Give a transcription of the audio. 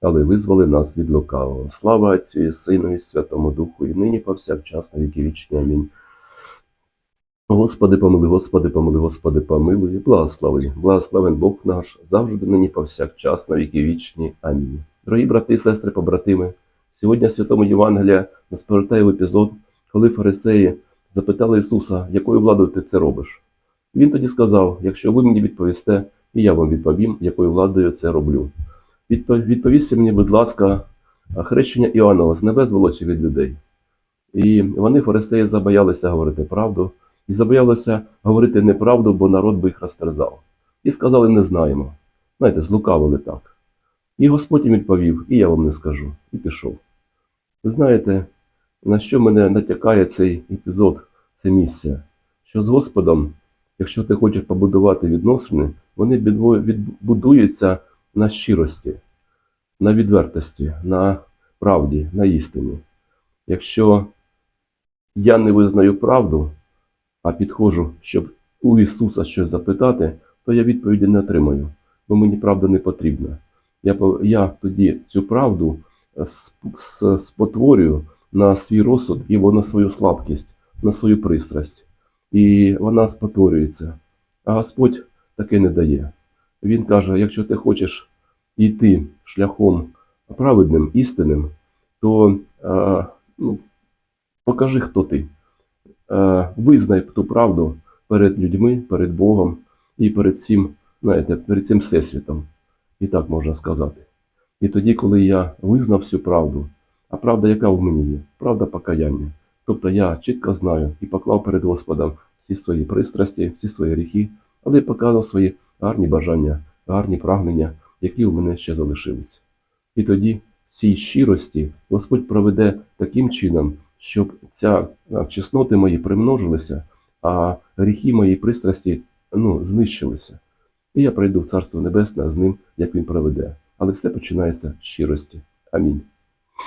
але визволи нас від лукавого. Слава Отцю і Сину і Святому Духу, і нині повсякчас на віки вічні. Амінь. Господи, помилуй, Господи, помилуй, Господи, помилуй, благослови, благословен Бог наш, завжди нині повсякчас на віки вічні. Амінь. Дорогі брати сестри, побратими, сьогодні в Святому Євангелія нас повертає в епізод, коли фарисеї запитали Ісуса, якою владою ти це робиш. Він тоді сказав: якщо ви мені відповісте, і я вам відповім, якою владою це роблю. Відпо- Відповісться мені, будь ласка, хрещення Іоаннова з небес волочі від людей. І вони, фарисеї, забоялися говорити правду, і забоялися говорити неправду, бо народ би їх розтерзав. І сказали, не знаємо. Знаєте, злукавили так. І Господь їм відповів, і я вам не скажу, і пішов. Ви знаєте, на що мене натякає цей епізод, це місце? Що з Господом, якщо ти хочеш побудувати відносини, вони відбу- відбудуються на щирості, на відвертості, на правді, на істині. Якщо я не визнаю правду, а підходжу, щоб у Ісуса щось запитати, то я відповіді не отримаю, бо мені правда не потрібна. Я, я тоді цю правду е, спотворюю на свій розсуд і на свою слабкість, на свою пристрасть. І вона спотворюється. А Господь таке не дає. Він каже: якщо ти хочеш йти шляхом праведним, істинним, то е, ну, покажи, хто ти. Е, визнай ту правду перед людьми, перед Богом і перед всім, знаєте, перед цим всесвітом. І так можна сказати. І тоді, коли я визнав всю правду, а правда, яка в мені є? Правда покаяння. Тобто я чітко знаю і поклав перед Господом всі свої пристрасті, всі свої гріхи, але й показав свої гарні бажання, гарні прагнення, які у мене ще залишились. І тоді в цій щирості Господь проведе таким чином, щоб ця чесноти мої примножилися, а гріхи мої пристрасті ну, знищилися. І я прийду в Царство Небесне з ним, як він проведе. Але все починається з щирості. Амінь.